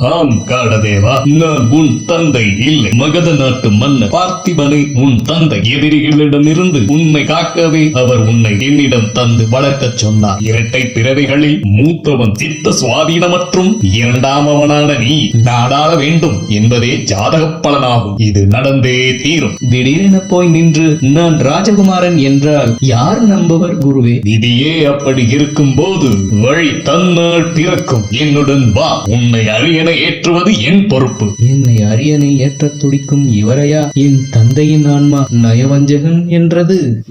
ஆம் காடதேவா நான் உன் தந்தை இல்லை. மகத நாட்டு மன்னர் பார்த்திபனை உன் தந்தை எதிரிகளிடமிருந்து உன்னை காக்கவே அவர் உன்னை என்னிடம் தந்து வளர்க்கச் சொன்னார். இரட்டை பிறவைகளில் மூத்தவன் சித்த சுவாதீனமற்றும் இரண்டாமவனான நீ நாடாள வேண்டும் என்பதே ஜாதக பலனாகும். இது நடந்தே தீரும். திடீரென போய் நின்று நான் ராஜகுமாரன் என்றால் யார் நம்பவர் குருவே? விதியே அப்படி இருக்கும் போது வழி தன்னால் பிறக்கும். என்னுடன் வா உன்னை அரியணை ஏற்றுவது என் பொறுப்பு. என்னை அரியணை ஏற்றத் துடிக்கும் இவரையா? என் தந்தையின் ஆன்மா நயவஞ்சகன் என்றது?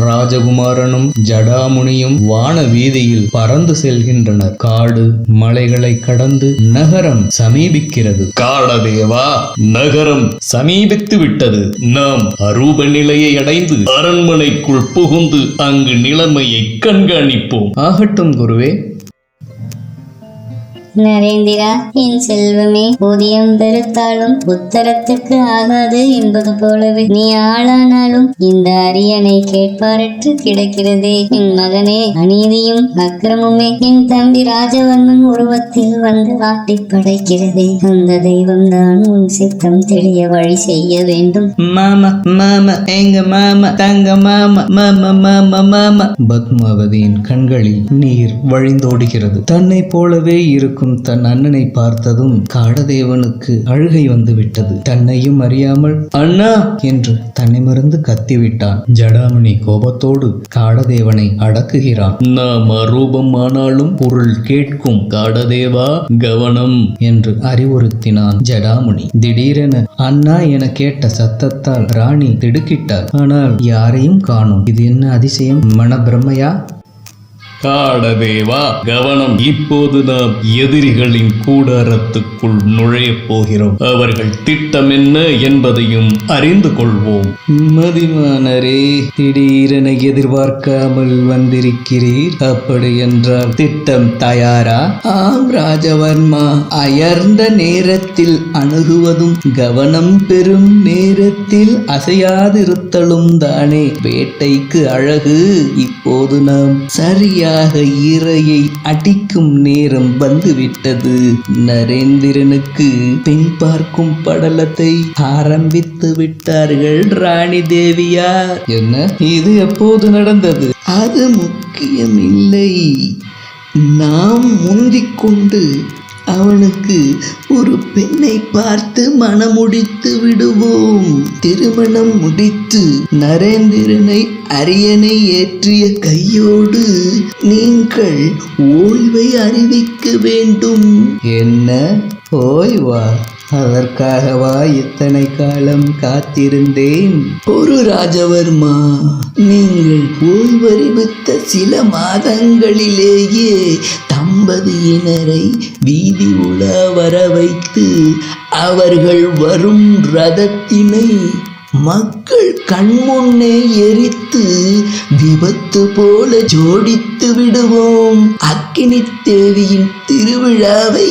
ராஜகுமாரனும் ஜடாமுனியும் வான வீதியில் பறந்து செல்கின்றனர். காடு மலைகளை கடந்து நகரம் சமீபிக்கிறது. காடதேவா நகரம் சமீபித்து விட்டது. நாம் அரூப நிலையை அடைந்து அரண்மனைக்குள் புகுந்து அங்கு நிலைமையை கண்காணிப்போம். ஆகட்டும் குருவே நரேந்திரா என் செல்வமே ஊதியம் பெருத்தாலும் உத்தரத்துக்கு ஆகாது என்பது போலவே நீ ஆளானாலும் இந்த அரியணை கேட்பாரற்று கிடக்கிறதே. என் மகனே அநீதியும் அக்கிரமுமே என் தம்பி ராஜவர்மன் உருவத்தில் வந்து ஆட்டி படைக்கிறதே. அந்த தெய்வம்தான் உன் சித்தம் தெளிய வழி செய்ய வேண்டும். மாமா மாமா எங்க மாமா தங்க மாமா மாமா மாமா மாமா. பத்மாவதியின் கண்களில் நீர் வழிந்தோடுகிறது. தன்னை போலவே இருக்கும் தன் அண்ணனை பார்த்ததும் காடதேவனுக்கு அழுகை வந்துவிட்டது. தன்னையும் அறியாமல் அண்ணா! என்று தன்னை மறந்து கத்திவிட்டான். ஜடாமணி கோபத்தோடு காடதேவனை அடக்குகிறான். நாம் அரூபம் ஆனாலும் பொருள் கேட்கும் காடதேவா! கவனம்! என்று அறிவுறுத்தினான் ஜடாமுனி திடீரென அண்ணா என கேட்ட சத்தத்தால் ராணி திடுக்கிட்டார் ஆனால் யாரையும் காணும். இது என்ன அதிசயம்? மனப்பிரமையா? காடதேவா கவனம். இப்போது நாம் எதிரிகளின் கூடாரத்துக்குள் நுழையப் போகிறோம். அவர்கள் திட்டம் என்ன என்பதையும் அறிந்து கொள்வோம். மதிமானரே திடீரென எதிர்பார்க்காமல் வந்திருக்கிறீர். அப்படி என்றால் திட்டம் தயாரா? ஆம் ராஜவர்மா. அயர்ந்த நேரத்தில் அணுகுவதும் கவனம் பெறும் நேரத்தில் அசையாதிருத்தலும் தானே. வேட்டைக்கு அழகு. இப்போது நாம் சரியா சரியாக இரையை அடிக்கும் நேரம் வந்துவிட்டது. நரேந்திரனுக்கு பெண் பார்க்கும் படலத்தை ஆரம்பித்து விட்டார்கள் ராணி தேவியார். என்ன? இது எப்போது நடந்தது? அது முக்கியமில்லை. நாம் முந்திக் கொண்டு அவனுக்கு ஒரு பெண்ணை பார்த்து மணமுடித்து விடுவோம். திருமணம் முடித்து நரேந்திரனை அரியணை ஏற்றிய கையோடு நீங்கள் ஓய்வை அறிவிக்க வேண்டும். என்ன? ஓய்வா அதற்காகவா இத்தனை காலம் காத்திருந்தேன்? ஒரு ராஜவர்மா நீங்கள் ஓய்வறிவித்த சில மாதங்களிலேயே தம்பதியினரை வீதி உல வர வைத்து அவர்கள் வரும் ரதத்தினை மக்கள் கண்முன்னே எரித்து விபத்து போல ஜோடித்து விடுவோம். அக்கினி தேவியின் திருவிழாவை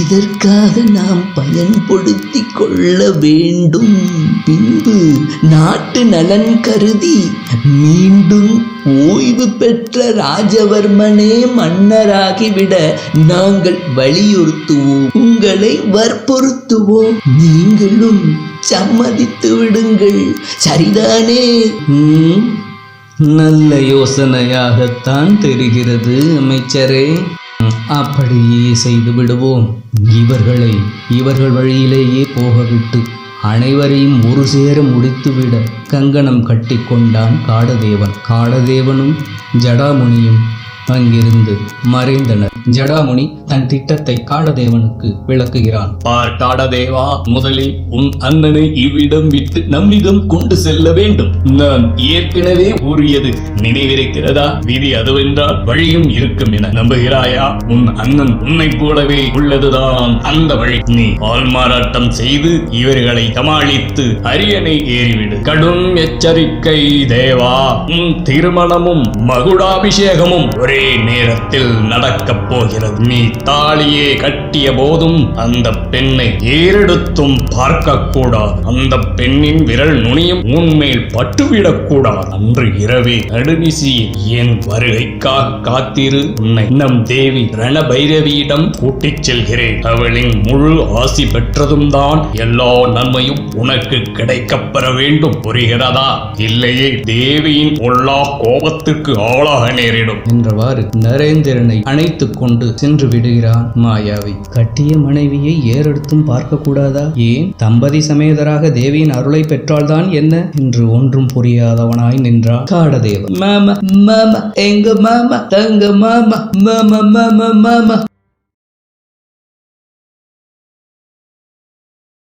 இதற்காக நாம் பயன்படுத்தி கொள்ள வேண்டும். பின்பு நாட்டு நலன் கருதி மீண்டும் ஓய்வு பெற்ற ராஜவர்மனே மன்னராகிவிட நாங்கள் வலியுறுத்துவோம். உங்களை வற்புறுத்துவோம். நீங்களும் சம்மதித்து விடுங்கள். சரிதானே? நல்ல யோசனையாகத்தான் தெரிகிறது அமைச்சரே. அப்படியே செய்து விடுவோம். இவர்களை இவர்கள் வழியிலேயே போகவிட்டு அனைவரையும் ஒரு சேர முடித்துவிட கங்கணம் கட்டிக்கொண்டான் காடதேவன். காடதேவனும் ஜடாமுனியும் அங்கிருந்து மறைந்தனர். ஜடாமுனி தன் திட்டத்தை காடதேவனுக்கு விளக்குகிறான். பார் காடதேவா முதலில் உன் அண்ணனை இவ்விடம் விட்டு நம்மிடம் கொண்டு செல்ல வேண்டும். நான் ஏற்கனவே கூறியது நினைவிருக்கிறதா? விதி அதுவென்றால் வழியும் இருக்கும் என நம்புகிறாயா? உன் அண்ணன் உன்னை போலவே உள்ளதுதான். அந்த வழி நீ ஆள்மாறாட்டம் செய்து இவர்களை சமாளித்து அரியணை ஏறிவிடு. கடும் எச்சரிக்கை தேவா. உன் திருமணமும் மகுடாபிஷேகமும் ஒரே ஒரே நேரத்தில் நடக்கப் போகிறது. நீ தாலியே கட்டிய போதும் அந்த பெண்ணை ஏறெடுத்தும் பார்க்க கூடாது அந்த பெண்ணின் விரல் நுனியும் உன்மேல் பட்டுவிடக் கூடாது அன்று இரவே நடுநிசியில் என் வருகைக்காக காத்திரு. உன்னை நம் தேவி ரணபைரவியிடம் கூட்டிச் செல்கிறேன். அவளின் முழு ஆசி பெற்றதும் தான் எல்லா நன்மையும் உனக்கு கிடைக்கப் பெற வேண்டும். புரிகிறதா? இல்லையே தேவியின் பொல்லா கோபத்துக்கு ஆளாக நேரிடும். என்றவாறு நரேந்திரனை அணைத்துக் கொண்டு சென்று விடுகிறான் மாயாவி. கட்டிய மனைவியை ஏறெடுத்தும் பார்க்க கூடாதா ஏன்? தம்பதி சமேதராக தேவியின் அருளை பெற்றால்தான் என்ன? என்று ஒன்றும் புரியாதவனாய் நின்றான் காடதேவன். மாமா மாமா எங்க மாமா? தங்க மாமா மாமா மாமா மாமா.